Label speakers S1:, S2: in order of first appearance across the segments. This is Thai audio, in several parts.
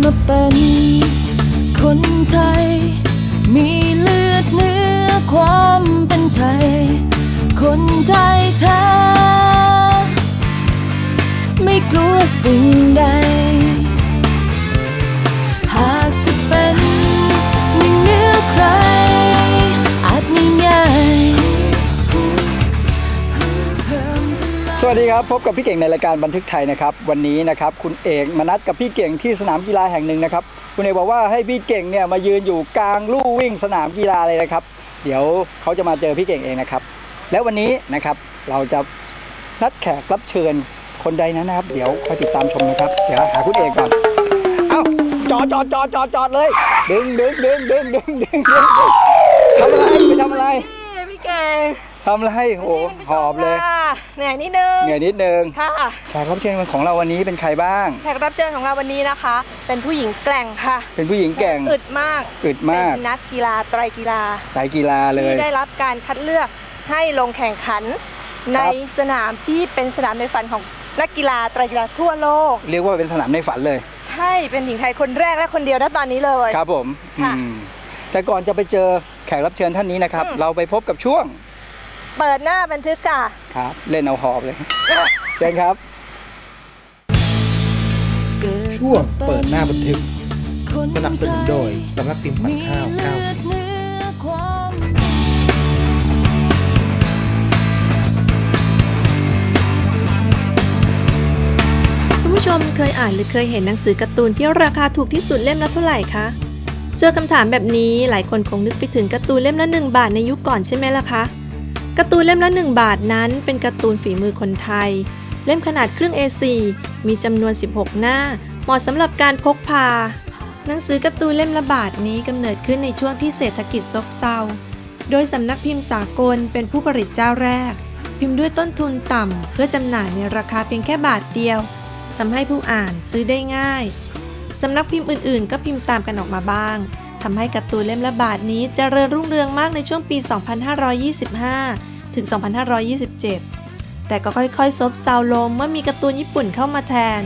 S1: มาเป็นคนไทย มีเลือดเนื้อความเป็นไทย คนไทยแท้ ไม่กลัวสิ่งใด
S2: สวัสดีครับ พบกับพี่เก่งในรายการบันทึกไทยนะครับ วันนี้นะครับคุณเอกมานัดกับพี่เก่งที่สนามกีฬาแห่งหนึ่งนะครับคุณเอกบอกว่าให้พี่เก่งเนี่ยมายืนอยู่กลางลู่วิ่งสนามกีฬาเลยนะครับ เดี๋ยวเขาจะมาเจอพี่เก่งเองนะครับ แล้ววันนี้นะครับเราจะนัดแขกรับเชิญคนใดนั้นนะครับ เดี๋ยวคอยติดตามชมนะครับ เดี๋ยวหาคุณเอกก่อนเอาจอดจอดจอดจอดจอดเลยดึงดึงดึงดึงดึงดึงดึงทำอะไรไปทำอะไร
S3: พี่เก่ง
S2: ทำอะไรโอ้หอบเลย
S3: เหนื่อยนิดนึง
S2: เหนื่อยนิดนึง
S3: ค่ะ
S2: แขกรับเชิญของเราวันนี้เป็นใครบ้าง
S3: แขกรับเชิญของเราวันนี้นะคะ เป็นผู้หญิงแกร่งค่ะ
S2: เป็นผู้หญิงแกร่ง
S3: อึดมาก
S2: อึดมาก
S3: เป็นนักกีฬาไตรกีฬา
S2: สายกีฬาเลย
S3: ที่ได้รับการคัดเลือกให้ลงแข่งขัน ในสนามที่เป็นสนามในฝันของนักกีฬาไตรกีฬาทั่วโลก
S2: เรียกว่าเป็นสนามในฝันเลย
S3: ใช่เป็นหญิงไทยคนแรกและคนเดียวณตอนนี้เลย
S2: ครับผม
S3: ค่ะ
S2: อืมแต่ก่อนจะไปเจอแขกรับเชิญท่านนี้นะครับ
S3: อืม
S2: เราไปพบกับช่วง
S3: เปิดหน้าบันทึกค่ะ
S2: ครับ เล่นเอาหอบเลยเชิญครับ
S4: ช่วงเปิดหน้าบันทึก สนับสนุนโดยสำนักพิมพ์ขวัญข้าว
S1: มีเลือด
S4: 90
S1: เนื้อความ
S5: คุณผู้ชมเคยอ่านหรือเคยเห็นหนังสือการ์ตูนที่ราคาถูกที่สุดเล่มละเท่าไหร่คะ เจอคำถามแบบนี้หลายคนคงนึกไปถึงการ์ตูนเล่มละ1บาทในยุคก่อนใช่ไหมล่ะคะ การ์ตูนเล่มละ 1 บาทนั้น เป็นการ์ตูนฝีมือคนไทย เล่มขนาดครึ่ง A4 มีจำนวน 16 หน้า เหมาะสำหรับการพกพา หนังสือการ์ตูนเล่มละบาทนี้กำเนิดขึ้นในช่วงที่เศรษฐกิจซบเซา โดยสำนักพิมพ์สากลเป็นผู้ผลิตเจ้าแรก พิมพ์ด้วยต้นทุนต่ำ เพื่อจำหน่ายในราคาเพียงแค่บาทเดียวทำให้ผู้อ่านซื้อได้ง่ายสำนักพิมพ์อื่นๆ ก็พิมพ์ตามกันออกมาบ้าง ทำให้การ์ตูนเล่มละบาทนี้จเจริญรุ่งเรืองมากในช่วงปี 2525 ถึง 2527 แต่ก็ค่อยๆ ซบเซาลงเมื่อมีการ์ตูนญี่ปุ่นเข้ามาแทน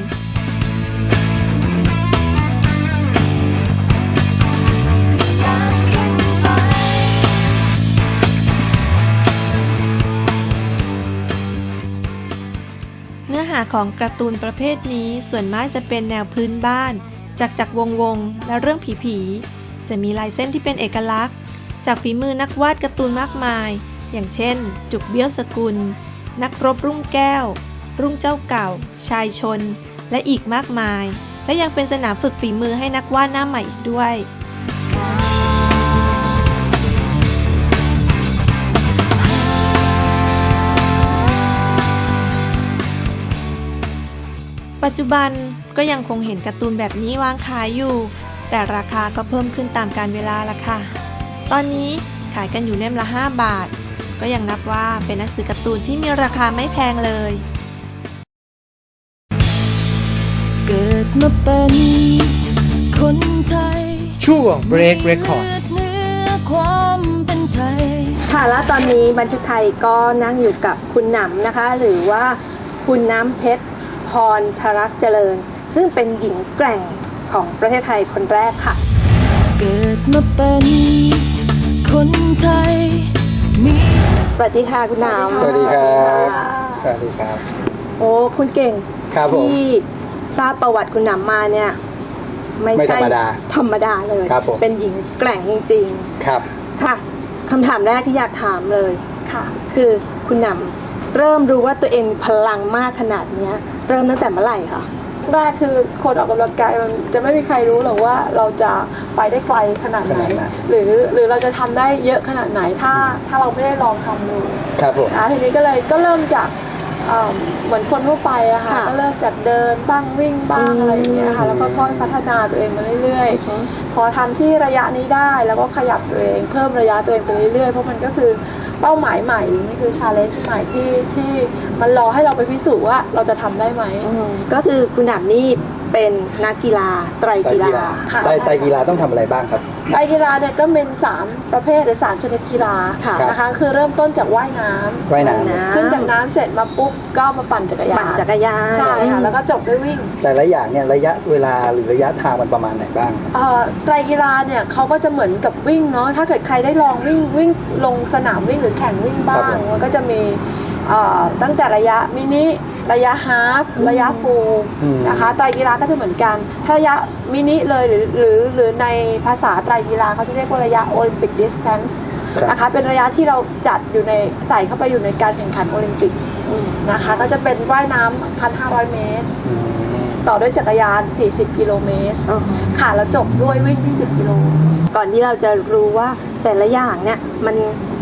S5: เนื้อหาของการ์ตูนประเภทนี้ส่วนมากจะเป็นแนวพื้นบ้าน จากจากวงวงๆและเรื่องผีผีๆ จะมีลายเส้นที่เป็นเอกลักษณ์ จากฝีมือนักวาดการ์ตูนมากมาย อย่างเช่น จุกเบี้ยวสกุล นักรบรุ่งแก้ว รุ่งเจ้าเก่า ชายชน และอีกมากมาย และยังเป็นสนามฝึกฝีมือให้นักวาดหน้าใหม่อีกด้วยปัจจุบันก็ยังคงเห็นการ์ตูนแบบนี้วางขายอยู่ แต่ราคาก็เพิ่มขึ้นตามการเวลาละค่ะ ตอนนี้ขายกันอยู่เล่มละ 5 บาท ก็ยังนับว่าเป็นหนังสือการ์ตูนที่มีราคาไม่แพงเลย
S1: เกิดมาเป็นคนไทย
S4: ช่วง Break Records
S1: เนื้อความเป็นไทย
S3: ค่ะและตอนนี้บันทึกไทยก็นั่งอยู่กับคุณหนำนะคะ หรือว่าคุณน้ำเพชรพรธรักษ์เจริญ ซึ่งเป็นหญิงแกร่ง ของประเทศไทยคนแรกค่ะ
S1: เกิดมาเป็นคนไทยมี
S3: สวัสดีค่ะคุณหนำ
S2: สวัสดีครับสวัสดีครับ
S3: โอ้คุณเก่ง
S2: ครับผม
S3: ที่ทราบประวัติคุณหนำมาเนี่ยไม่
S2: ไม่
S3: ใช่
S2: ธรรมดา
S3: ธรรมดาเลย
S2: ครับผม
S3: เป็นหญิงแกร่งจริง
S2: ครับ
S3: ๆ ค่ะคำถามแรกที่อยากถามเลย ค่ะ คือคุณหนำเริ่มรู้ว่าตัวเองมีพลังมากขนาดเนี้ย เริ่มตั้งแต่เมื่อไหร่คะ
S6: แรกคือคนออกกำลังกายมันจะไม่มีใครรู้หรอกว่าเราจะไปได้ไกลขนาดไหน
S2: ขนาดไหน
S6: หรือหรือเราจะทำได้เยอะขนาดไหนถ้าถ้าเราไม่ได้ลองทำดู
S2: ครับผม
S6: อะทีนี้ก็เลยก็เริ่มจากเอ่อเหมือนคนทั่วไปอะค่ะ
S3: ค่ะ
S6: ก็เริ่มจากเดินบ้างวิ่งบ้างอะไรอย่างเงี้ยค่ะแล้วก็ค่อยพัฒนาตัวเองมาเรื่อยๆ พอทำที่ระยะนี้ได้แล้วก็ขยับตัวเอง เพิ่มระยะตัวเองไปเรื่อยๆเพราะมันก็คือ เป้าหมายใหม่นี่คือชาเลนจ์ใหม่ที่ที่มันรอให้เราไปพิสูจน์ว่าเราจะทำได้ไหม
S3: ก็คือคุณหนำนี่เป็นนักกีฬาไตรกีฬา
S6: ค่ะ
S2: ไตรไตรกีฬาต้องทำอะไรบ้างครับ
S6: ไตรกีฬาเนี่ยก็เป็น3ประเภทหรือ3ชนิดกีฬา
S3: ค่ะ
S6: นะคะ คือเริ่มต้นจากว่ายน้ำ
S2: ว่ายน้ำ
S3: น้ำ
S6: ขึ้นจากน้ำเสร็จมาปุ๊บก็มาปั่นจักรยาน
S3: ปั่นจักรยาน
S6: ใช่ค่ะแล้วก็จบด้วยวิ่ง
S2: แต่ละอย่างเนี่ยระยะเวลาหรือระยะทางมันประมาณไหนบ้าง
S6: เอ่อไตรกีฬาเนี่ยเขาก็จะเหมือนกับวิ่งเนาะถ้าเกิดใครได้ลองวิ่งวิ่งลงสนามวิ่งหรือแข่งวิ่งบ้า
S2: ครั
S6: ง
S2: บผม
S6: มันก็จะมีเอ่อ ตั้งแต่ระยะมินิระยะฮาฟระยะฟูล
S2: อืม
S6: นะคะไตรกีฬาก็จะเหมือนกัน ถ้าระยะมินิเลยหรือหรือหรือในภาษาไตรกีฬาเขาจะเรียกว่าระยะโอลิมปิกดิสแทนซ์
S2: ครับ
S6: นะคะเป็นระยะที่เราจัดอยู่ในใส่เข้าไปอยู่ในการแข่งขันโอลิมปิกนะคะก็จะเป็นว่ายน้ำ1,500 เมตร
S2: อืม
S6: ต่อด้วยจักรยาน 40 กิโลเมตร
S3: อ๋อ
S6: ค่ะแล้วจบด้วยวิ่งที่10กิโล
S3: ก่อนที่เราจะรู้ว่าแต่ละอย่างเนี่ยมัน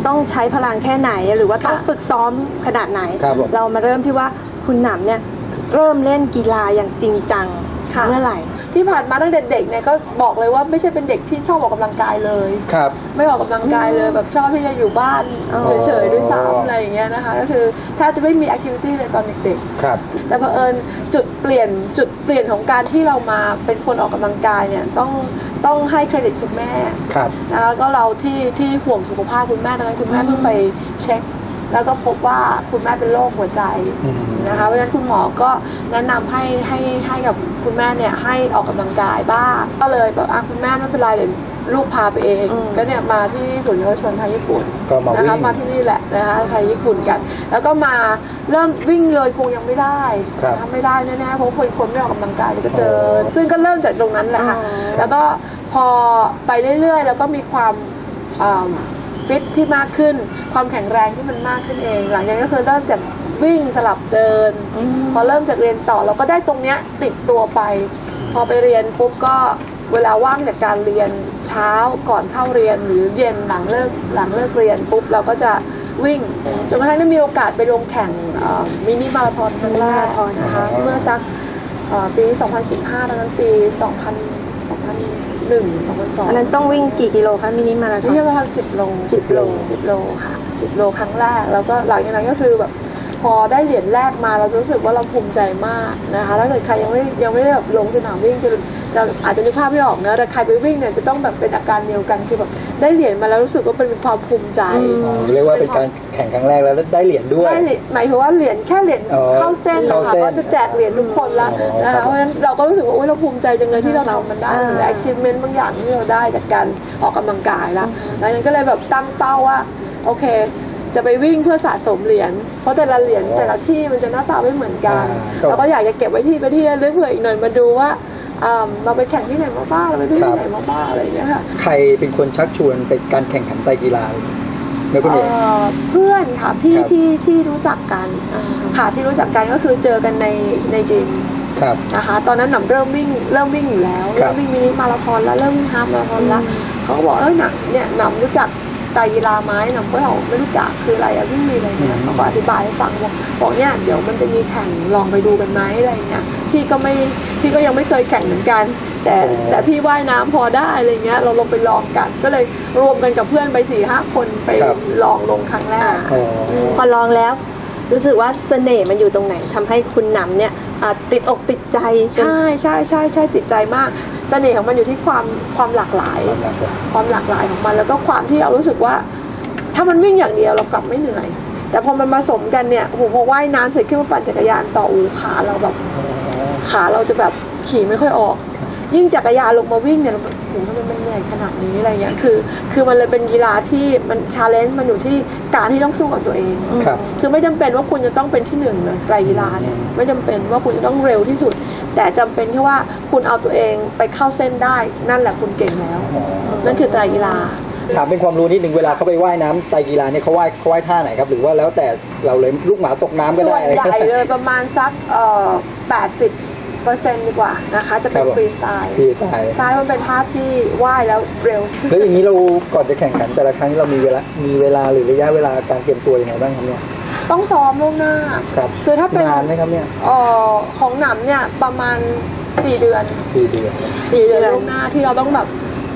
S3: ต้องใช้พลังแค่ไหน หรือว่าต้อง
S6: ค่ะ
S3: ฝึกซ้อมขนาดไหน
S2: ครับผม
S3: เรามาเริ่มที่ว่าคุณหนำเนี่ยเริ่มเล่นกีฬาอย่างจริงจัง
S6: ค่ะ
S3: เมื่อไหร่
S6: ที่ผ่านมาตั้งแต่เด็กเนี่ยก็บอกเลยว่าไม่ใช่เป็นเด็กที่ชอบออกกำลังกายเลย
S2: ครับ
S6: ไม่ออกกำลังกายเลยแบบชอบที่จะอยู่บ้าน
S3: อ๋อ
S6: เฉยๆด้วยซ้ำอะไรอย่างเงี้ยนะคะ ก็คือแทบจะไม่มีแอคทิวิตี้เลยตอนเด็ก
S2: ครับ
S6: ๆ แต่เผอิญจุดเปลี่ยนจุดเปลี่ยนของการที่เรามาเป็นคนออกกำลังกายเนี่ยต้องต้องให้เครดิตคุณแม่
S2: ครับ
S6: นะคะแล้วก็เราที่ที่ห่วงสุขภาพคุณแม่ดังนั้นคุณแม่เพิ่งไปเช็ค แล้วก็พบว่าคุณแม่เป็นโรคหัวใจ
S2: อืม
S6: นะคะเพราะฉะนั้นคุณหมอก็แนะนำให้ให้ให้กับคุณแม่เนี่ยให้ออกกำลังกายบ้างก็เลยแบบอะคุณแม่ไม่เป็นไรเดี๋ยวลูกพาไปเอง
S3: อืม
S6: ก็เนี่ยมาที่ศูนย์เยาวชนไทยญี่ปุ่น
S2: ก็มา
S6: นะ
S2: วิ่
S6: คะ
S2: ง
S6: มาที่นี่แหละนะคะไทยญี่ปุ่นกัน แล้วก็มาเริ่มวิ่งเลยคงยังไม่ได้
S2: ครับ
S6: นะคะไม่ได้แน่ๆเพราะคนคนไม่ออกกำลังกายก็เดินซึ่งก็เริ่มจากตรงนั้นแหละค่ะ
S3: อ๋อ
S6: แล้วก็พอไปเรื่อยๆ แล้วก็มีความอ่า ฟิตที่มากขึ้น ความแข็งแรงที่มันมากขึ้นเอง หลังจากนั้นก็คือเริ่มจากวิ่งสลับเดิน พอเริ่มจากเรียนต่อเราก็ได้ตรงเนี้ยติดตัวไป พอไปเรียนปุ๊บก็เวลาว่างจากการเรียนเช้าก่อนเข้าเรียนหรือเย็นหลังเลิกหลังเลิกเรียนปุ๊บเราก็จะวิ่งจนกระทั่งได้มีโอกาสไปลงแข่งมินิมาราธอนครั้งแรกนะคะเมื่อสักเอ่อปี 2015ตอนนั้นปี 2000 2001 2002
S3: อันนั้นต้องวิ่งกี่กิโลคะมินิมาราธอ
S6: นี่
S3: น
S6: ประมาณสิบโล
S3: 10โล
S6: สิบโลค่ะสิบโลครั้งแรกแล้วก็หลังจากนั้นก็คือแบบ พอได้เหรียญแรกมาเราจะรู้สึกว่าเราภูมิใจมากนะคะถ้าเกิดใครยังไม่ยังไม่ได้แบบลงสนามวิ่งจะจะอาจจะนึกภาพไม่ออกนะแต่ใครไปวิ่งเนี่ยจะต้องแบบเป็นอาการเดียวกันคือแบบได้เหรียญมาแล้วรู้สึกว่าเป็นความภูมิใจ
S2: อ๋อเรียกว่าเป็นการแข่งครั้งแรกแล้วได้เหรียญด้วย
S6: ได้เหรียญหมายถึงว่าเหรียญแค่เหรียญ
S2: อ๋อ
S6: เข้าเส้นนะ
S2: เข้า
S6: คะ
S2: เส้น
S6: ก็จะแจกเหรียญทุกคนละ
S2: อ๋อ
S6: นะ
S2: ครั
S6: คะ
S2: บ
S6: เพราะฉะนั้นเราก็รู้สึกว่าโอ๊ยเราภูมิใจจังเลยที่เราทำมันได้
S3: อ่า
S6: หรือ achievement บางอย่างที่เราได้จากการออกกำลังกายละแล้วนั้นก็เลยแบบตั้งเป้าว่าโอเค จะไปวิ่งเพื่อสะสมเหรียญเพราะแต่ละเหรียญแต่ละที่มันจะหน้าตาไม่เหมือนกัน
S2: อ่า
S6: เราก็อยากจะเก็บไว้ที่ไปที่ระลึกเผื่ออีกหน่อยมาดูว่าอ่าเราไปแข่งที่ไหนมาบ้างเราไปวิ่ง
S2: ครับ
S6: ที่ไหนมาบ้างอะไรอย่างเงี้ยค่ะ
S2: ใครเป็นคนชักชวนไปการแข่งขันไตรกีฬาแล้วก็
S6: เอ่
S2: เอก
S6: อเพื่อนค่ะพี่
S2: ครับ
S6: ที่ที่รู้จักกันค่ะที่รู้จักกันก็คือเจอกันในในจิม
S2: ครับ
S6: นะคะตอนนั้นหนำเริ่มวิ่งเริ่มวิ่งอยู่แล้ว
S2: ครั
S6: เริ่
S2: บ
S6: มวิ่งมินิมาราธอนแล้วเริ่มวิ่งฮาล์ฟมาราธอนแล้วเขาก็บอกเอ้ยหนัเนี่ยหนำรู้จักไตรกีฬาไหมหนำก็บอกไม่รู้จักคืออะไรอะวิ่งมีอะไรเนี่ยเขาก็อธิบายให้ฟังบอกบอกเนี่ยเดี๋ยวมันจะมีแข่งลองไปดูกันไหมอะไรเงี้ยพี่ก็ไม่พี่ก็ยังไม่เคยแข่งเหมือนกัน แต่แต่พี่ว่ายน้ำพอได้อะไรเงี้ยเราลงไปลองกันก็เลยรวมกันกับเพื่อนไปสี่ห้าคนไป
S2: ครับ
S6: ลองลงครั้งแรก
S2: อ๋อ
S3: พอลองแล้ว รู้สึกว่าเสน่ห์มันอยู่ตรงไหนทำให้คุณหนำเนี่ยอ่า ติดอกติดใจจน
S6: ใช่ใช่ใช่ใช่ติดใจมากเสน่ห์ของมันอยู่ที่ความความหลากหลาย
S2: ความหลากหลาย
S6: ความหลากหลายของมันแล้วก็ความที่เรารู้สึกว่า ถ้ามันวิ่งอย่างเดียวเรากลับไม่เหนื่อย แต่พอมันผสมกันเนี่ยโอ้โหพอว่ายน้ำเสร็จขึ้นมาปั่นจักรยานต่ออูขาเราแบบขาเราจะแบบขี่ไม่ค่อยออก ยิ่งจักรยานลงมาวิ่งเนี่ยเราแบบโอ้โหทำไมมันเหนื่อยขนาดนี้อะไรเงี้ยคือ คือมันเลยเป็นกีฬาที่มันชาเลนจ์มันอยู่ที่การที่ต้องสู้กับตัวเอง
S2: ครับ
S6: คือไม่จำเป็นว่าคุณจะต้องเป็นที่หนึ่งเลยไตรกีฬาเนี่ยไม่จำเป็นว่าคุณจะต้องเร็วที่สุด แต่จำเป็นแค่ว่าคุณเอาตัวเองไปเข้าเส้นได้ นั่นแหละคุณเก่งแล้ว นั่นคือไตรกีฬา
S2: ถามเป็นความรู้นิดหนึ่งเวลาเขาไปว่ายน้ำไตรกีฬาเนี่ยเขาว่ายเขาว่ายท่าไหนครับ หรือว่าแล้วแต่เราเลยลูกหมาตกน้ำก็
S6: ส่ว
S2: ได้
S6: นใหญ่เลยประมาณสักเอ่อ80 เปอร์เซ็นต์ดีกว่านะคะ จะเป็น
S2: ครับผม
S6: ฟรีสไตล์
S2: ที่ตาย
S6: ใช่มันเป็นท่าที่ว่ายแล้วเร็ว
S2: แล้วอย่างนี้เราก่อนจะแข่งขันแต่ละครั้งเรามีเวลา มีเวลาหรือระยะเวลาการเตรียมตัวยังไงบ้างครับเนี่ย
S6: ต้องซ้อมล่วงหน้า
S2: ครับ
S6: คือถ้าเป็น
S2: นานไหมครับเนี่ย
S6: เอ่อของหนำเนี่ยประมาณ 4 เดือน
S2: สี่เดือน
S6: 4เดือนล่วงหน้าที่เราต้องแบบ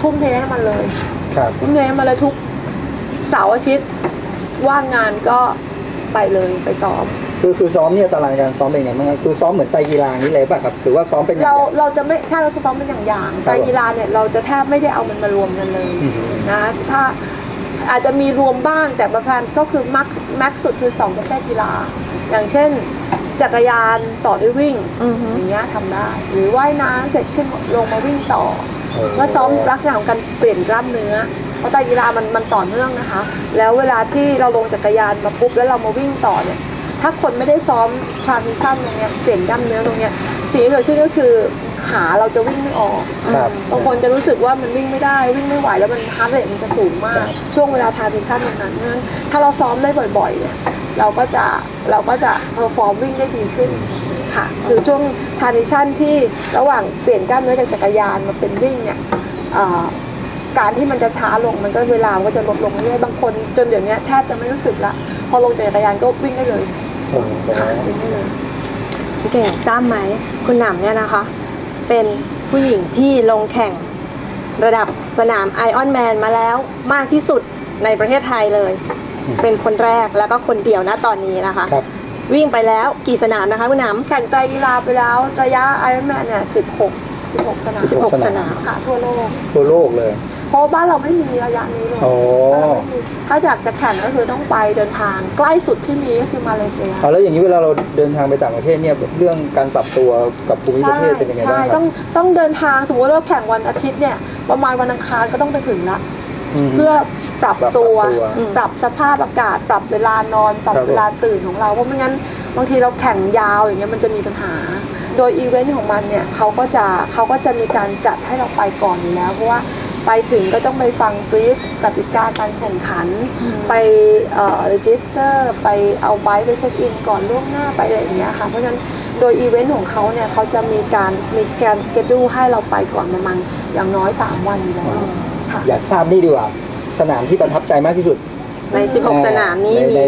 S6: ทุ่มเทให้มันเลย
S2: ครับ
S6: ทุ่มเทให้มันเลยทุกเสาร์อาทิตย์ว่างงานก็ไปเลยไปซ้อม
S2: คือคือซ้อมเนี่ยตารางการซ้อมเป็นไงบ้างครับคือซ้อมเหมือนไตรกีฬานี้เลยป่ะครับหรือว่าซ้อมเป็นอย่าง
S6: เรา
S2: เดียว
S6: เราจะไม่ใช่เราจะซ้อมเป็นอย่างๆแต่กีฬาเนี่ยเราจะแทบไม่ได้เอามันมารวมกันเลย
S2: อืม
S6: นะคะถ้าอาจจะมีรวมบ้างแต่ประมาณก็คือมักแม็กสุดคือ2ประเภทกีฬา อย่างเช่น จักรยานต่อด้วยวิ่ง
S5: อือฮึ
S6: อย่างเงี้ยทำได้ หรือว่ายน้ำเสร็จขึ้นลงมาวิ่งต่อ
S2: โอ้
S6: ว่าซ้อมลักษณะของการเปลี่ยนกล้ามเนื้อ เพราะไตรกีฬามันมันต่อเนื่องนะคะ แล้วเวลาที่เราลงจักรยานมาปุ๊บแล้วเรามาวิ่งต่อเนี่ย ถ้าคนไม่ได้ซ้อม transition ตรงเนี้ยเปลี่ยนกล้ามเนื้อตรงเนี้ยสิ่งที่เกิดขึ้นก็คือขาเราจะวิ่งไม่ออก
S2: ครับ
S6: บางคนจะรู้สึกว่ามันวิ่งไม่ได้วิ่งไม่ไหวแล้วมันฮาร์ดเรทมันจะสูงมาก ช่วงเวลา transition ตรงนั้นเพราะฉะนั้น ถ้าเราซ้อมได้บ่อยๆเนี่ยเราก็จะเราก็จะ perform วิ่งได้ดีขึ้นค่ะ คือช่วง transition ที่ระหว่างเปลี่ยนกล้ามเนื้อจากจักรยานมาเป็นวิ่งเนี่ยเอ่อการที่มันจะช้าลงมันก็เวลามันก็จะลดลงเรื่อยๆบางคนจนเดี๋ยวนี้แทบจะไม่รู้สึกละพอลงจากจักรยานก็วิ่งได้เลย
S2: โอ้โห
S6: ค่ะวิ่งได้เลย
S5: พี่เก่งทราบไหม คุณหนำเนี่ยนะคะ เป็นผู้หญิงที่ลงแข่งระดับสนามไอออนแมนมาแล้วมากที่สุดในประเทศไทยเลย เป็นคนแรกแล้วก็คนเดียวนะตอนนี้นะคะ
S2: ครับ
S5: วิ่งไปแล้วกี่สนามนะคะคุณหน
S6: แข่งไตรกีฬาไปแล้วระยะ Ironman เนี่ย16 16 สนามำ
S5: 16สนาม
S6: ค่ะทั่วโลก
S2: ทั่วโลกเลย
S6: เพราะว่าบ้านเราไม่มีระยะนี้เลย
S2: โอ้
S6: บ้านเราไม่มีถ้าอยากจะแข่งก็คือต้องไปเดินทางใกล้สุดที่มีก็คือมาเลเซีย
S2: เอาแล้วอย่างนี้เวลาเราเดินทางไปต่างประเทศเนี่ยเรื่องการปรับตัวกับภูมิประเทศเป็นยังไงบ้าง
S6: ใช่
S2: ครั
S6: ต้องต้องเดินทางสมมติว่าเราแข่งวันอาทิตย์เนี่ยประมาณวันอังคารก็ต้องไปถึงละ
S2: ม
S6: เพื่อปรับตัว
S2: ปรับตัว
S6: ปรับสภาพอากาศ ปรับเวลานอน ปรับ
S2: ครับผม
S6: เวลาตื่นของเราเพราะไม่งั้นบางทีเราแข่งยาวอย่างเงี้ยมันจะมีปัญหา โดยอีเวนต์ของมันเนี่ยเขาก็จะเขาก็จะมีการจัดให้เราไปก่อนอยู่แล้วเพราะว่าไปถึงก็ต้องไปฟังบรีฟกติกาการแข่งขัน ไปเอ่อรีจิสเตอร์ไปเอาไบค์ไปเช็คอินก่อนล่วงหน้าไปอะไรอย่างเงี้ยค่ะเพราะฉะนั้นโดยอีเวนต์ของเขาเนี่ยเขาจะมีการมีการสเกดูให้เราไปก่อนประมาณอย่างน้อย 3 วันอยู่แล้วค่ะ
S2: อยากทราบนี่ดีกว่า สนามที่ประทับใจมากที่สุด
S5: ใน 16 สนามนี้
S2: ใน
S5: มี
S2: ใน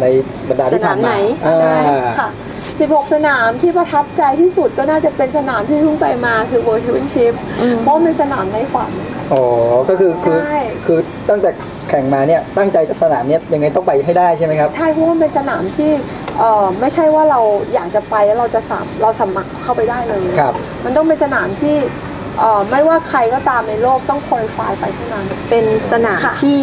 S2: ในบรรดาที่ผ่าน
S5: สนามไห
S2: มานอ่า
S6: ใช่ค่ะ 16 สนามที่ประทับใจที่สุดก็น่าจะเป็นสนามที่เพิ่งไปมาคือ World Championship เพราะมันเป็นสนามในฝัน
S2: อ๋อ ก็คือคือ
S6: ใช่
S2: คือตั้งแต่แข่งมาเนี่ยตั้งใจจะสนามเนี้ยยังไงต้องไปให้ได้ใช่ไหมครับ
S6: ใช่เพราะว่ามันเป็นสนามที่เอ่อไม่ใช่ว่าเราอยากจะไปแล้วเราจะสามเราสมัครเข้าไปได้เลย
S2: ครับ
S6: มันต้องเป็นสนามที่เอ่อไม่ว่าใครก็ตามในโลกต้องคุริฟายไปเท่านั้น
S5: เป็นสนาม
S6: ค่ะ
S5: ที่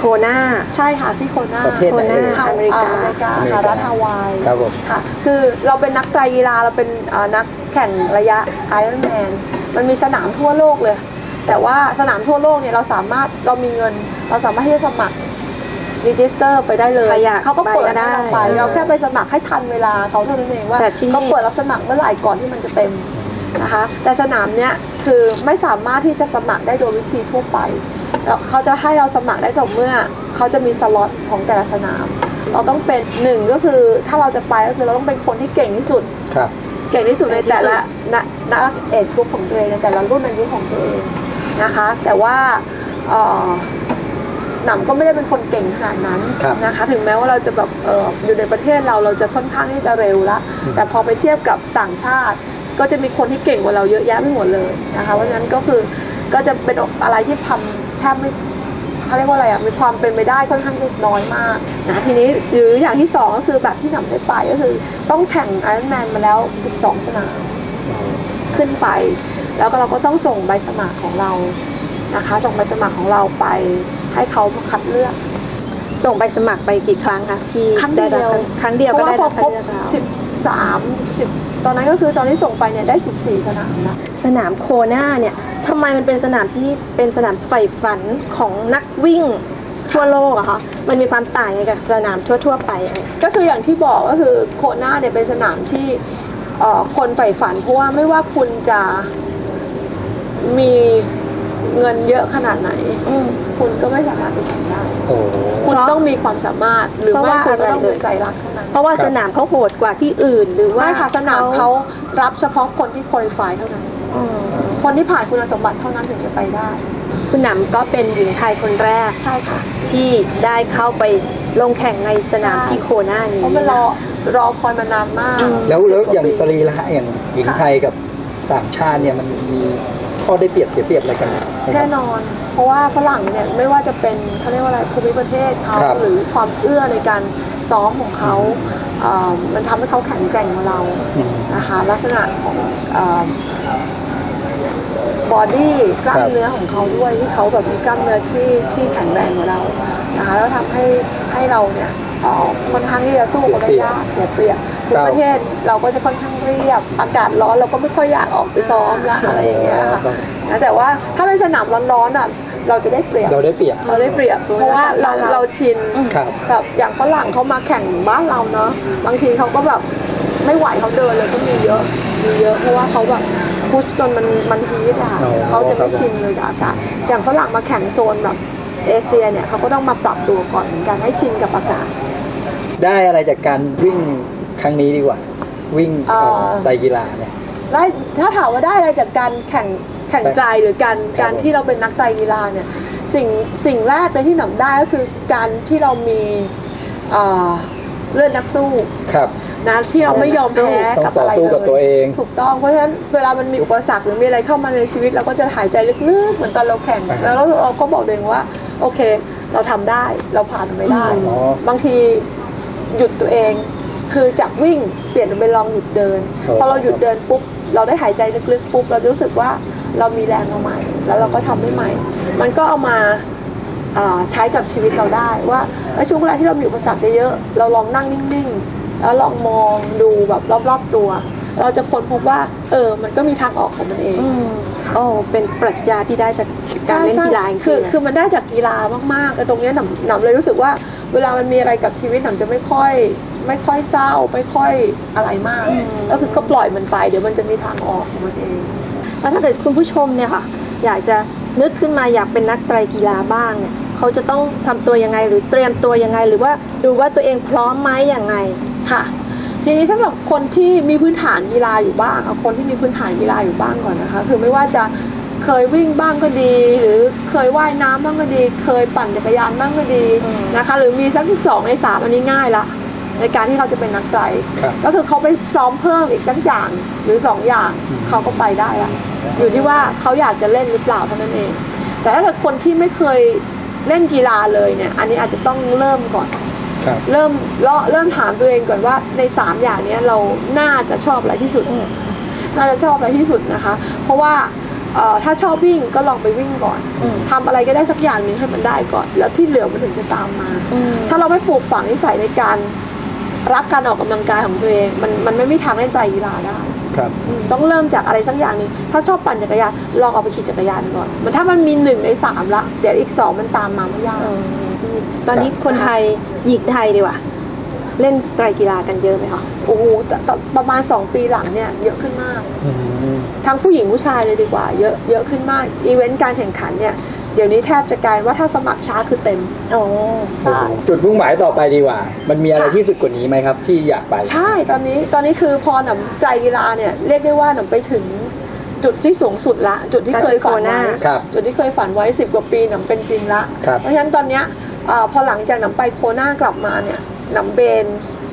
S5: โคนา
S6: ใช่ค่ะที่โคนา
S2: ประเทศไหนเอ่ย
S6: ฮา
S5: อเมริกา
S6: อเมริกา
S2: อเมริกา
S6: ค่ะรัฐฮาวาย
S2: ครับผม
S6: ค่ะ คือเราเป็นนักไตรกีฬาเราเป็นเอ่อนักแข่งระยะไอรอนแมนมันมีสนามทั่วโลกเลย แต่ว่าสนามทั่วโลกเนี่ยเราสามารถเรามีเงิน เราสามารถที่จะสมัครรีจิสเตอร์ไปได้เลย
S5: ใครอยาก
S6: เขาก็เปิด
S5: ไปก็ได้
S6: ให้เราไปเราแค่ไปสมัครให้ทันเวลาเขาเท่านั้นเองว่า
S5: แต่ที่นี่
S6: เขาเปิดรับสมัครเมื่อไหร่ก่อนที่มันจะเต็มนะคะ แต่สนามเนี้ยคือไม่สามารถที่จะสมัครได้โดยวิธีทั่วไปแล้ว เขาจะให้เราสมัครได้จบเมื่อเขาจะมีสล็อตของแต่ละสนาม เราต้องเป็นหนึ่งก็คือถ้าเราจะไปก็คือเราต้องเป็นคนที่เก่งที่สุด
S2: ครับ
S6: เก่งที่สุดใน
S5: เก่งที่
S6: แต่
S5: สุด
S6: ละณณเอจกรุ๊ปของตัวเองในแต่ละรุ่นอายุของตัวเองนะคะ แต่ว่าเอ่อหนำก็ไม่ได้เป็นคนเก่งขนาดนั้น
S2: ครับ
S6: นะคะ ถึงแม้ว่าเราจะแบบเอออยู่ในประเทศเราเราจะค่อนข้างที่จะเร็วละแต่พอไปเทียบกับต่างชาติ ก็จะมีคนที่เก่งกว่าเราเยอะแยะไปหมดเลยนะคะเพราะฉะนั้นก็คือก็จะเป็นอะไรที่ทำ แทบไม่เขาเรียกว่าอะไรอะมีความเป็นไปได้ค่อนข้างจะน้อยมากนะทีนี้หรืออย่างที่สองก็คือแบบที่หนำได้ไปก็คือ ต้องแข่งไอรอนแมนมาแล้ว 12 สนามขึ้นไป แล้วก็เราก็ต้องส่งใบสมัครของเรานะคะ ส่งใบสมัครของเราไป ให้เขาคัดเลือก
S5: ส่งไปสมัครไปกี่ครั้งคะที่
S6: ครั้งเดียว
S5: ไรับครั้งเดียว
S6: เพ
S5: ก็
S6: ราะ
S5: ได้
S6: ว่าพอ
S5: รับ
S6: ครบ
S5: เลือกแล้ว
S6: 13 10 ตอนนั้นก็คือตอนที่ส่งไปเนี่ยได้ 14 สนามแล้ว
S5: สนามโคนาเนี่ยทำไมมันเป็นสนามที่เป็นสนามใฝ่ฝันของนักวิ่งทั่วโลกอะคะมันมีความต่างยังไงกับสนามทั่ว ๆ ไปอะ
S6: ก็คืออย่างที่บอกก็คือโคนาเนี่ยเป็นสนามที่เอ่อคนใฝ่ฝัน เพราะว่าไม่ว่าคุณจะมีเงินเยอะขนาดไหน
S5: อืม
S6: คุณก็ไม่สามารถไปแข่งได้
S2: โอ้โห
S6: คุณ
S5: เพราะ
S6: ต้องมีความสามารถหรือ
S5: เพราะ
S6: ไม่
S5: ว่า
S6: คุณก็
S5: อะไร
S6: ต้อง
S5: เล
S6: มี
S5: ย
S6: ใจรักเท่านั้น
S5: เพราะว่าสนามเขาโหดกว่าที่อื่น หรือว่า
S6: ไม่ค่ะสนามเขารับเฉพาะคนที่คุริฟายเท่านั้น
S5: อืม
S6: คนที่ผ่านคุณสมบัติเท่านั้นถึงจะไปได้
S5: คุณหนำก็เป็นหญิงไทยคนแรก
S6: ใช่ค่ะ
S5: ที่ได้เข้าไปลงแข่งในสนาม
S6: ใช่
S5: ที่โคนานี้
S6: เพราะมันรอรอคอยมานานมาก
S2: แล้วแล้ว
S6: สิบก
S2: อย่าง
S6: ปี
S2: สรีระอย่างหญิงไทยกับต่างชาติเนี่ยมันมีข้อได้เปรียบเสียเปรียบอะไรกันไหมครับ
S6: แน่นอน เพราะว่าฝรั่งเนี่ยไม่ว่าจะเป็นเขาเรียกว่าอะไรภูมิประเทศเขา
S2: ครับ
S6: หรือความเอื้อในการซ้อมของเขาเอ่อมันทำให้เขาแข็งแกร่งกว่าเรา
S2: อืม
S6: นะคะลักษณะของบอดี้กล้า
S2: ครั
S6: ม
S2: บ
S6: เนื้อของเขาด้วยที่เขาแบบมีกล้ามเนื้อที่ที่แข็งแรงกว่าเรานะคะแล้วทำให้ให้เราเนี่ยเอ่อค่อนข้างที่จะสู้กับได้ยากเสียเปรียบ ทุกประเทศเราก็จะค่อนข้างเรียบ อากาศร้อนเราก็ไม่ค่อยอยากออกไปซ้อมละอะไรอย่างเงี้ยค่ะนะแต่ว่าถ้าเป็นสนามร้อนๆอะเราจะได้เปรียบ
S2: เราได้เปรียบ
S6: เราได้เปรียบ เพราะว่าเราเราชิน
S2: ครับ
S6: แบบอย่างฝรั่งเขามาแข่งบ้านเราเนาะบางทีเขาก็แบบไม่ไหวเขาเดินเลยก็มีเยอะมีเยอะ เพราะว่าเขาแบบพุชจนมันมันฮีทอะ
S2: อ๋อ
S6: เขาจะ
S2: ครั
S6: ไม่
S2: บ
S6: ชินเลยกับอากาศอย่างฝรั่งมาแข่งโซนแบบเอเชียเนี่ยเขาก็ต้องมาปรับตัวก่อนเหมือนกันให้ชินกับอากาศ
S2: ได้อะไรจากการวิ่ง ครั้งนี้ดีกว่า วิ่ง
S6: เอ่อ
S2: ไตรกีฬาเนี่ย
S6: ได้ถ้าถามว่าได้อะไรจากการแข่งแข่งใจหรือการ
S2: ครับ
S6: การที่เราเป็นนักไตรกีฬาเนี่ยสิ่งสิ่งแรกเลยที่หนำได้ก็คือการที่เรามีเอ่อเลือดนักสู้
S2: ครับ
S6: นะที่เราไม่ยอมแพ้
S2: ต้อง
S6: กับ
S2: ต่อ
S6: อะไร
S2: สู้
S6: เลย
S2: กับตัวเอง
S6: ถูกต้องเพราะฉะนั้นเวลามันมีอุปสรรคหรือมีอะไรเข้ามาในชีวิต เราก็จะหายใจลึกๆเหมือนตอนเราแข่ง
S2: อ่าฮะ
S6: แล้วเราก็บอกตัวเองว่าโอเค เราทำได้เราผ่านมันไปได้
S2: อ๋อ
S6: บางทีหยุดตัวเอง คือจากวิ่งเปลี่ยนเป็นลองหยุดเดิน
S2: ครับ
S6: พอเราหยุดเดินปุ๊บเราได้หายใจลึกๆปุ๊บเราจะรู้สึกว่าเรามีแรงมาใหม่ แล้วเราก็ทำได้ใหม่ มันก็เอามาอ่าใช้กับชีวิตเราได้ว่าในช่วงเวลาที่เรามีอุปสรรคเยอะๆเราลองนั่งนิ่งๆ แล้วลองมองดูแบบรอบๆตัว เราจะค้นพบว่า เออ มันก็มีทางออกของมันเอง
S5: อืมโอ้เป็นปรัชญาที่ได้จากการเล่นกีฬาจริงๆ
S6: คือ
S5: อะ
S6: คือมันได้จากกีฬามากๆแต่ตรงเนี้ยหนำหนำเลยรู้สึกว่า เวลามันมีอะไรกับชีวิตหนำจะไม่ค่อย ไม่ค่อยเศร้าไม่ค่อยอะไรมาก ก็คือก็ปล่อยมันไป เดี๋ยวมันจะมีทางออกของมันเอง
S5: แล้วถ้าเกิดคุณผู้ชมเนี่ยค่ะ อยากจะนึกขึ้นมาอยากเป็นนักไตรกีฬาบ้างเนี่ยเขาจะต้องทำตัวยังไงหรือเตรียมตัวยังไง หรือว่าดูว่าตัวเองพร้อมไหมอย่างไง
S6: ค่ะทีนี้สำหรับคนที่มีพื้นฐานกีฬาอยู่บ้างเอาคนที่มีพื้นฐานกีฬาอยู่บ้างก่อนนะคะ คือไม่ว่าจะเคยวิ่งบ้างก็ดี หรือเคยว่ายน้ำบ้างก็ดี เคยปั่นจักรยานบ้างก็ดีนะคะ หรือมีสักสองในสามอันนี้ง่ายละ ในการที่เขาจะเป็นนักไตร
S2: ครับ
S6: ก็คือเขาไปซ้อมเพิ่มอีกสักอย่างหรือสองอย่างเขาก็ไปได้ละอยู่ที่ว่าเขาอยากจะเล่นหรือเปล่าเท่านั้นเอง แต่ถ้าเกิดคนที่ไม่เคยเล่นกีฬาเลยเนี่ย อันนี้อาจจะต้องเริ่มก่อน
S2: ครับ
S6: เริ่มเลาะเริ่มถามตัวเองก่อนว่าในสามอย่างเนี้ยเราน่าจะชอบอะไรที่สุด น่าจะชอบอะไรที่สุดนะคะ เพราะว่าเอ่อถ้าชอบวิ่งก็ลองไปวิ่งก่อนทำอะไรก็ได้สักอย่างหนึงให้มันได้ก่อน แล้วที่เหลือมันถึงจะตามมา ถ้าเราไม่ปลูกฝังนิสัยในการ รักการออกกำลังกายของตัวเอง มันมันไม่มีทางเล่นไตรกีฬาได้
S2: ครับ
S6: อืมต้องเริ่มจากอะไรสักอย่างหนึ่งถ้าชอบปั่นจักรยานลองเอาไปขี่จักรยานก่อน มันถ้ามันมีหนึ่งในสามละเดี๋ยวอีกสองมันตามมาไม่ยาก
S5: ตอนนี้คนไทยหญิงไทยดีกว่าเล่นไตรกีฬากันเยอะไหมคะ
S6: โอ้โหแต่แต่ประมาณ 2 ปีหลังเนี่ยเยอะขึ้นมาก
S2: อืม
S6: ทั้งผู้หญิงผู้ชายเลยดีกว่า เยอะเยอะขึ้นมากอีเวนต์การแข่งขันเนี่ยเดี๋ยวนี้แทบจะกลายว่าถ้าสมัครช้าคือเต็ม
S5: โอ้
S6: ใช่
S2: จุดมุ่งหมายต่อไปดีกว่า มันมีอะไร
S6: ค่ะ
S2: ที่สุดกว่านี้ไหมครับ ที่อยากไป
S6: ใช่ตอนนี้ตอนนี้คือพอหนำใจกีฬาเนี่ยเรียกได้ว่าหนำไปถึงจุดที่สูงสุดละ จุดที่เคยฝันไว้
S2: ครับ
S6: จุดที่เคยฝันไว้สิบกว่าปีหนำเป็นจริงละ
S2: ครับ
S6: เพราะฉะนั้นตอนเนี้ยเอ่อพอหลังจากหนำไปโคน่ากลับมาเนี่ยหนำเบน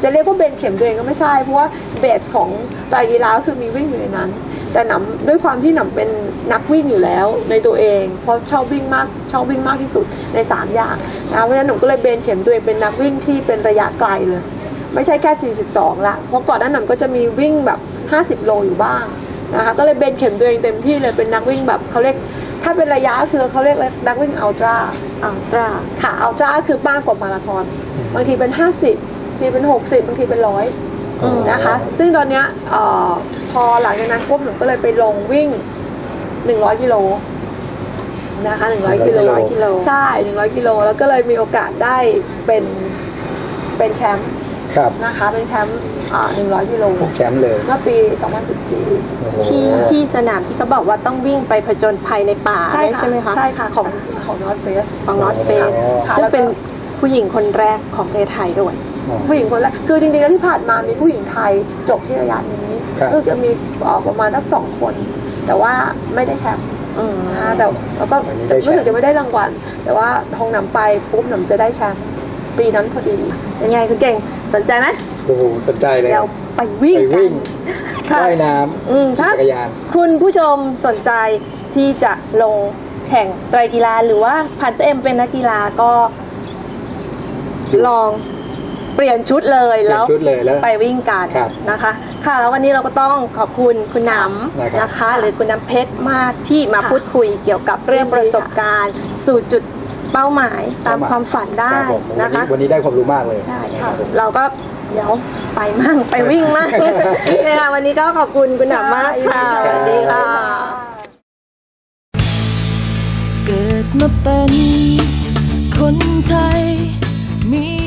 S6: จะเรียกว่าเบนเข็มตัวเองก็ไม่ใช่ เพราะว่าเบสของไตรกีฬาก็คือมีวิ่งอยู่ในนั้น แต่หนำด้วยความที่หนำเป็นนักวิ่งอยู่แล้วในตัวเอง เพราะชอบวิ่งมากชอบวิ่งมากที่สุดในสามอย่างนะเพราะฉะนั้นหนำก็เลยเบนเข็มตัวเองเป็นนักวิ่งที่เป็นระยะไกลเลย ไม่ใช่แค่ 42 ละ เพราะก่อนหน้านั้นก็จะมีวิ่งแบบ 50 โลอยู่บ้างนะคะก็เลยเบนเข็มตัวเองเต็มที่เลยเป็นนักวิ่งแบบเขาเรียกถ้าเป็นระยะคือเขาเรียกนักวิ่งอัลตร้า
S5: อัลตร้า
S6: ค่ะอัลตร้าคือมากกว่ามาราธอนบางทีเป็น 50บางทีเป็น 60บางทีเป็นร้อยนะคะ ซึ่งตอนเนี้ยเอ่อพอหลังจากนั้นปุ๊บหนูก็เลยไปลงวิ่ง 100กิโลนะคะ100กิโล
S5: 100กิโล
S6: ใช่ 100กิโลแล้วก็เลยมีโอกาสได้เป็นเป็นแชมป์
S2: ครับ
S6: นะคะ เป็นแชมป์อ่า100กิโล
S2: แชมป์เลย
S6: เมื่อปี 2014
S2: โอ้โห
S5: ที่ที่สนามที่เขาบอกว่าต้องวิ่งไปผจญภัยในป่า
S6: ใช่
S5: ได้
S6: ค่ะ
S5: ใช่ไหมคะ
S6: ใช่ค่ะของของนอตเฟส
S5: ของนอตเฟส
S6: ค่ะ
S5: ซึ่ง
S6: แล้วก็
S5: เป็นผู้หญิงคนแรกของประเทศไทยด้วย
S6: ผู้หญิงคนแรกคือจริงๆแล้วที่ผ่านมามีผู้หญิงไทยจบที่ระยะนี้
S2: ครับ
S6: ก็จะมีเอ่อประมาณทั้งสองคน แต่ว่าไม่ได้แชมป์
S5: อืม
S6: นะคะแต่แล้วก็
S2: วันนี้ได้แชมป์
S6: รู้สึกจะไม่ได้รางวัล แต่ว่าทองหนำไปปุ๊บหนำจะได้แชมป์ปีนั้นพอดี
S5: เป็นไงคุณเก่งสนใจไหม
S2: โอ้โหสนใจเลย
S5: เราไปวิ่ง
S2: ไป
S5: กั
S2: วิ่
S5: น
S2: ง
S5: ค่ะ
S2: ว่ายน้
S5: อืมำถ้า
S2: ขี่จักรยาน
S5: คุณผู้ชมสนใจที่จะลง
S3: แข่งไตรกีฬาหรือว่าผ่านตัวเองเป็นนักกีฬาก็ลอง เปลี่ยนชุดเลย
S2: เปลี่ยน
S3: แล้ว
S2: ชุดเลยแล้ว
S3: ไปวิ่งกัน
S2: ครับ
S3: นะคะ ค่ะแล้ววันนี้เราก็ต้องขอบคุณคุณหน
S2: นะครับำ
S3: นะคะ หรือคุณน้ำเพชรมากที่มา
S6: ค่ะ
S3: พูดคุยเกี่ยวกับเรื่องประสบการณ์ สู่จุดเป้าหมายตามความฝันได้
S2: รับผม
S3: นะคะ
S2: วันนี้วันนี้ได้ความรู้มากเลย
S3: ได้ค่ะเราก็เดี๋ยวไปมั่งไปวิ่งมั่งเนี่ยค่ะวันนี้ก็ขอบคุณคุณหนำมากค่ะสวัสดีค่ะ
S1: เกิดมาเป็นคนไทยมีเลือด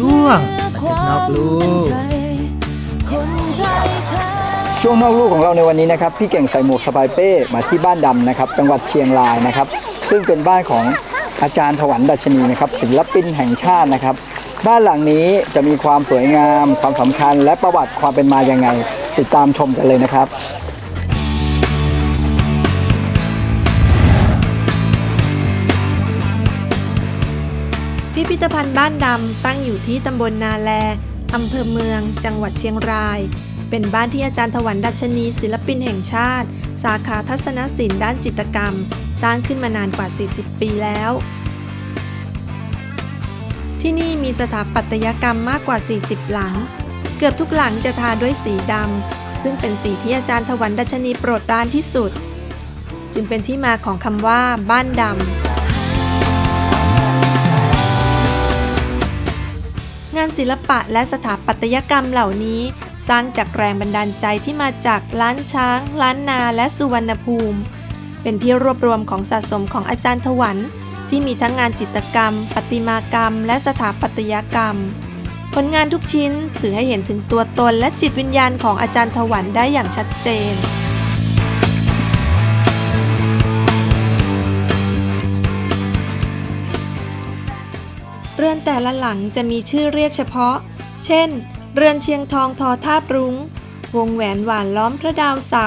S4: ช่วง
S1: เนื้อ
S4: บัน
S1: ค
S4: ทึก
S1: วาน
S4: อก
S1: ม
S4: ลู่
S1: เป็นไทยคนไทยแท้
S2: ช่วงนอกลูกของเราในวันนี้นะครับ พี่เก่งใส่หมวกสบายเป้มาที่บ้านดำนะครับ จังหวัดเชียงรายนะครับ ซึ่งเป็นบ้านของอาจารย์ถวันดัชนีนะครับ ศิลปินแห่งชาตินะครับ บ้านหลังนี้จะมีความสวยงาม ความสำคัญ และประวัติความเป็นมายังไง ติดตามชมกันเลยนะครับ
S5: ธภัณฑ์บ้านดำตั้งอยู่ที่ตำบลนาแลอำเภอเมือง จังหวัดเชียงราย เป็นบ้านที่อาจารย์ถวันดัชนี ศิลปินแห่งชาติ สาขาทัศนศิลป์ด้านจิตรกรรม สร้างขึ้นมานานกว่า 40 ปีแล้ว ที่นี่มีสถาปัตยกรรมมากกว่า 40 หลัง เกือบทุกหลังจะทาด้วยสีดำ ซึ่งเป็นสีที่อาจารย์ถวันดัชนีโปรดปรานที่สุด จึงเป็นที่มาของคำว่า บ้านดำ ศิลปะและสถาปัตยกรรมเหล่านี้สร้างจากแรงบันดาลใจที่มาจากล้านช้าง ล้านนาและสุวรรณภูมิ เป็นที่รวบรวมของสะสมของอาจารย์ถวัน ที่มีทั้งงานจิตรกรรมประติมากรรม และสถาปัตยกรรม ผลงานทุกชิ้นสื่อให้เห็นถึงตัวตนและจิตวิญญาณของอาจารย์ถวันได้อย่างชัดเจน เรือนแต่ละหลังจะมีชื่อเรียกเฉพาะ เช่น เรือนเชียงทองทอทาบรุง้ง วงแหวนหวานล้อมพระดาวเสา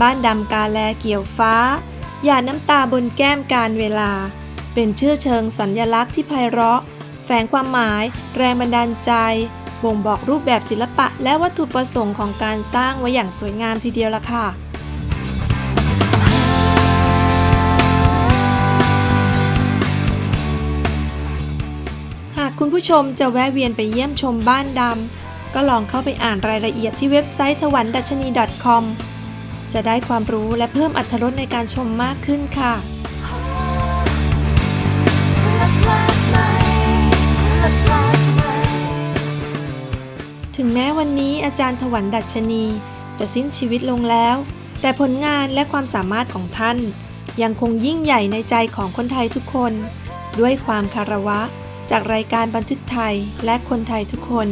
S5: บ้านดำกาแลเกี่ยวฟ้า หยาดน้ำตาบนแก้มการเวลา เป็นชื่อเชิงสัญญลักษณ์ที่ไพเราะ แฝงความหมาย แรงบันดาลใจบ่งบอกรูปแบบศิลปะและวัตถุประสงค์ของการสร้างไว้อย่างสวยงามทีเดียวละค่ะ ผู้ชมจะแวะเวียนไปเยี่ยมชมบ้านดำ ก็ลองเข้าไปอ่านรายละเอียดที่เว็บไซต์ถวันดัชนี .com จะได้ความรู้และเพิ่มอรรถรสในการชมมากขึ้นค่ะถึงแม้วันนี้อาจารย์ถวันดัชนี จะสิ้นชีวิตลงแล้ว แต่ผลงานและความสามารถของท่าน ยังคงยิ่งใหญ่ในใจของคนไทยทุกคน ด้วยความคารวะ จากรายการบันทึกไทยและคนไทยทุกคน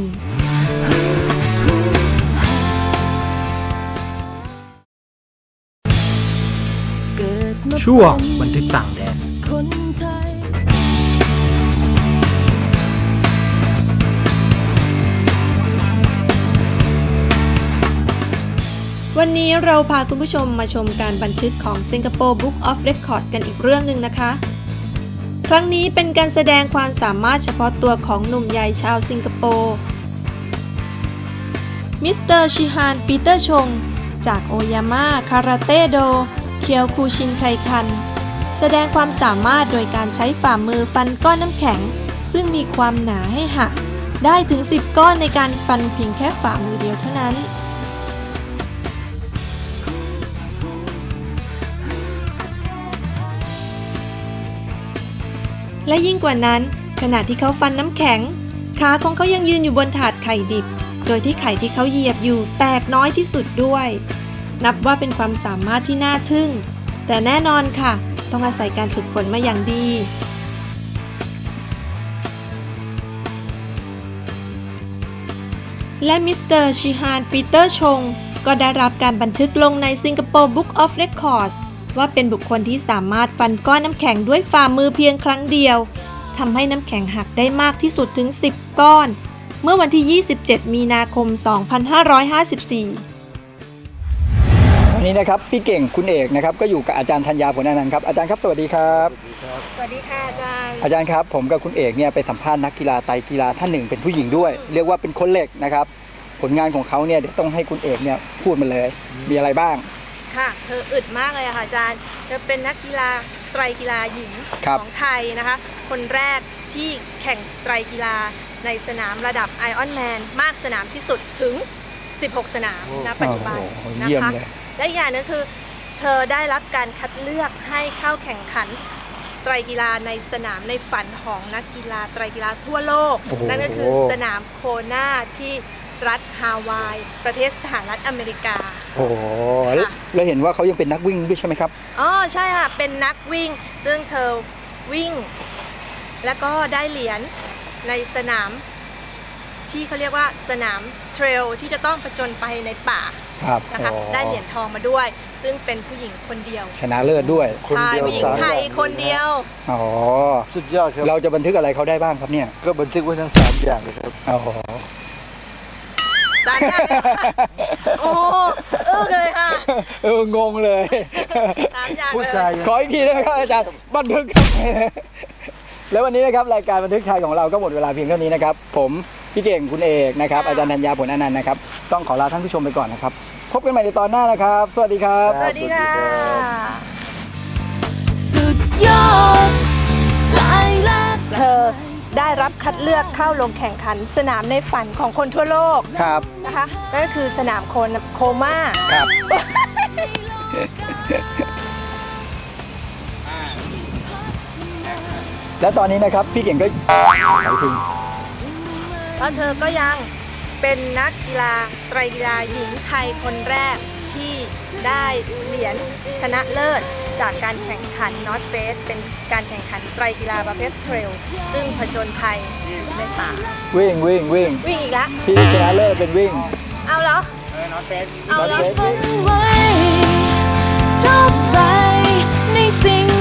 S1: เกิดมา
S4: ช่วง
S1: เป็
S4: บันทึกต่างแดน
S1: คนไทย
S5: วันนี้เราพาคุณผู้ชมมาชมการบันทึกของ Singapore Book of Records กันอีกเรื่องหนึ่งนะคะ ครั้งนี้เป็นการแสดงความสามารถเฉพาะตัวของหนุ่มใหญ่ชาวสิงคโปร์ มิสเตอร์ชิฮานปีเตอร์ชง จากโอยาม่าคาราเต้โด เคียวคูชินไคคัน แสดงความสามารถโดยการใช้ฝ่ามือฟันก้อนน้ำแข็ง ซึ่งมีความหนาให้หัก ได้ถึง 10 ก้อนในการฟันเพียงแค่ฝ่ามือเดียวเท่านั้น และยิ่งกว่านั้น ขณะที่เขาฟันน้ำแข็ง ขาของเขายังยืนอยู่บนถาดไข่ดิบ โดยที่ไข่ที่เขาเหยียบอยู่แตกน้อยที่สุดด้วย นับว่าเป็นความสามารถที่น่าทึ่ง แต่แน่นอนค่ะ ต้องอาศัยการฝึกฝนมาอย่างดีและมิสเตอร์ชิฮานปีเตอร์ชง ก็ได้รับการบันทึกลงใน Singapore Book of Records ว่าเป็นบุคคลที่สามารถฟันก้อนน้ำแข็งด้วยฝ่ามือเพียงครั้งเดียวทำให้น้ำแข็งหักได้มากที่สุดถึง 10 ก้อน เมื่อวันที่ 27 มีนาคม 2554
S2: วันนี้นะครับพี่เก่งคุณเอกนะครับก็อยู่กับอาจารย์ธัญญาผลอนันต์ครับอาจารย์ครับสวัสดีครับ
S3: สวัสดีค่ะอาจารย์
S2: อาจารย์ครับ ผมกับคุณเอกเนี่ยไปสัมภาษณ์นักกีฬาไตรกีฬาท่านหนึ่งเป็นผู้หญิงด้วย เรียกว่าเป็นคนเหล็กนะครับ ผลงานของเขาเนี่ยเดี๋ยวต้องให้คุณเอกเนี่ยพูดมาเลยมีอะไรบ้าง
S5: ค่ะ เธออึดมากเลยอะค่ะอาจารย์ เธอเป็นนักกีฬา
S7: ไตรกีฬาหญิง
S2: ครับ
S7: ของไทยนะคะ คนแรกที่แข่งไตรกีฬาในสนามระดับไอออนแมนมากสนามที่สุดถึง 16 สนามณปัจจุบัน
S2: โอ้โห
S7: นะ
S2: เยี่ยม
S7: คะ
S2: เลย
S7: และอีกอย่างหนึงคือเธอได้รับการคัดเลือกให้เข้าแข่งขันไตรกีฬาในสนามในฝันของนักกีฬาไตรกีฬาทั่วโลก
S2: โอ้โห
S7: นั่นก็คือสนามโคนาที่ รัฐฮาวาย ประเทศสหรัฐอเมริกา
S2: โอ้โห
S7: ค่ะ
S2: แล้วเห็นว่าเขายังเป็นนักวิ่งด้วยใช่ไหมครับ
S7: อ๋อใช่ค่ะ เป็นนักวิ่ง ซึ่งเธอวิ่ง แล้วก็ได้เหรียญในสนาม ที่เขาเรียกว่าสนามเทรลที่จะต้องประจนไปในป่า
S2: ครับ
S7: นะคะ
S2: อ๋อ
S7: ได้เหรียญทองมาด้วย ซึ่งเป็นผู้หญิงคนเดียว
S2: ชนะเลิศด้วย
S7: ใช่ผู้หญิงไทยคนเดียว
S2: อ๋อ
S8: สุดยอดครับ
S2: เราจะบันทึกอะไรเขาได้บ้างครับเนี่ย
S8: ก็บันทึกไว้ทั้งสามอย่างเลยครับ
S2: อ๋อ
S7: จานยากเลยค่ะโอ้อึ้งเลยค่ะ
S2: เอองงเลย
S7: สามอย่าง
S8: ผู้
S7: เล
S8: ชาย
S7: ย
S8: ยัง
S2: ขออีกทีได้ไหมครับอาจารย์บันทึกครับ แล้ววันนี้นะครับรายการบันทึกไทยของเราก็หมดเวลาเพียงเท่านี้นะครับ ผมพี่เก่งคุณเอกนะครับอาจารย์ธัญญาผลอนันต์นะครับ ต้องขอลาท่านผู้ชมไปก่อนนะครับ พบกันใหม่ในตอนหน้านะครับ สวัสดีครับ
S7: สวัสดีค่ะ ได้รับคัดเลือกเข้าลงแข่งขันสนามในฝันของคนทั่วโลก
S2: ครับ
S7: นะคะนั่นก็คือสนามโคนโคม่า
S2: ครับ แล้วตอนนี้นะครับพี่เก่งก็ไปถึง
S7: แล้วเธอก็ยังเป็นนักกีฬาไตรกีฬาหญิงไทยคนแรกที่ได้เหรียญชนะเลิศ จากการแข่งขันนอตเฟสเป็นการแข่งขันไตรกีฬาประเภทเทรลซึ่งผจญภัยในป่า
S2: วิ่งวิ่งวิ่ง
S7: วิ่งอีกแล้ว
S2: ที่ชนะเลิศเป็นวิ่ง
S7: เอาเหรอเอาเหรอ
S2: Not bad
S1: ฝันไว้ชอบใจในสิ่ง